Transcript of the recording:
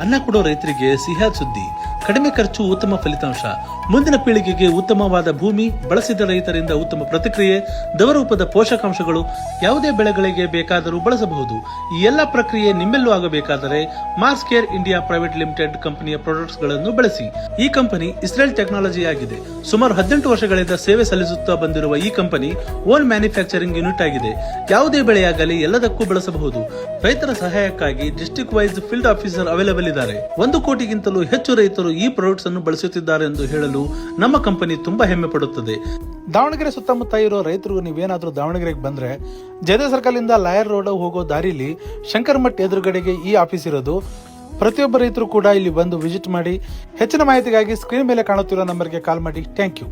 ಅನ್ನ ಕೊಡೋ ರೈತರಿಗೆ ಸಿಹಿಯಾದ ಸುದ್ದಿ. ಕಡಿಮೆ ಖರ್ಚು ಉತ್ತಮ ಫಲಿತಾಂಶ. ಮುಂದಿನ ಪೀಳಿಗೆಗೆ ಉತ್ತಮವಾದ ಭೂಮಿ, ಬಳಸಿದ ರೈತರಿಂದ ಉತ್ತಮ ಪ್ರತಿಕ್ರಿಯೆ, ದವರೂಪದ ಪೋಷಕಾಂಶಗಳು ಯಾವುದೇ ಬೆಳೆಗಳಿಗೆ ಬೇಕಾದರೂ ಬಳಸಬಹುದು. ಈ ಎಲ್ಲ ಪ್ರಕ್ರಿಯೆ ನಿಮ್ಮೆಲ್ಲೂ ಆಗಬೇಕಾದರೆ Mars care India private limited ಕಂಪನಿಯ ಪ್ರಾಡಕ್ಟ್ಸ್ಗಳನ್ನು ಬಳಸಿ. ಈ ಕಂಪನಿ ಇಸ್ರೇಲ್ ಟೆಕ್ನಾಲಜಿ ಆಗಿದೆ. ಸುಮಾರು ಹದಿನೆಂಟು ವರ್ಷಗಳಿಂದ ಸೇವೆ ಸಲ್ಲಿಸುತ್ತಾ ಬಂದಿರುವ ಈ ಕಂಪನಿ ಓನ್ ಮ್ಯಾನುಫ್ಯಾಕ್ಚರಿಂಗ್ ಯೂನಿಟ್ ಆಗಿದೆ. ಯಾವುದೇ ಬೆಳೆಯಾಗಲಿ ಎಲ್ಲದಕ್ಕೂ ಬಳಸಬಹುದು. ರೈತರ ಸಹಾಯಕ್ಕಾಗಿ district wise field officer available ಇದ್ದಾರೆ ಒಂದು ಕೋಟಿಗಿಂತಲೂ ಹೆಚ್ಚು ರೈತರು ಈ ಪ್ರಾಡಕ್ಟ್ಸ್ ಅನ್ನು ಬಳಸುತ್ತಿದ್ದಾರೆ ಎಂದು ಹೇಳಲು ನಮ್ಮ ಕಂಪನಿ ತುಂಬಾ ಹೆಮ್ಮೆ ಪಡುತ್ತದೆ. ದಾವಣಗೆರೆ ಸುತ್ತಮುತ್ತ ಇರೋ ರೈತರು ನೀವೇನಾದ್ರೂ ದಾವಣಗೆರೆಗೆ ಬಂದ್ರೆ ಜಯದ ಸರ್ಕಲ್ ಇಂದ ಲಾಯರ್ ರೋಡ್ ಹೋಗೋ ದಾರಿಲಿ ಶಂಕರ್ ಎದುರುಗಡೆಗೆ ಈ ಆಫೀಸ್ ಇರೋದು. ಪ್ರತಿಯೊಬ್ಬ ರೈತರು ಕೂಡ ಇಲ್ಲಿ ಬಂದು ವಿಸಿಟ್ ಮಾಡಿ, ಹೆಚ್ಚಿನ ಮಾಹಿತಿಗಾಗಿ ಸ್ಕ್ರೀನ್ ಮೇಲೆ ಕಾಣುತ್ತಿರೋ ನಂಬರ್ಗೆ ಕಾಲ್ ಮಾಡಿ. Thank you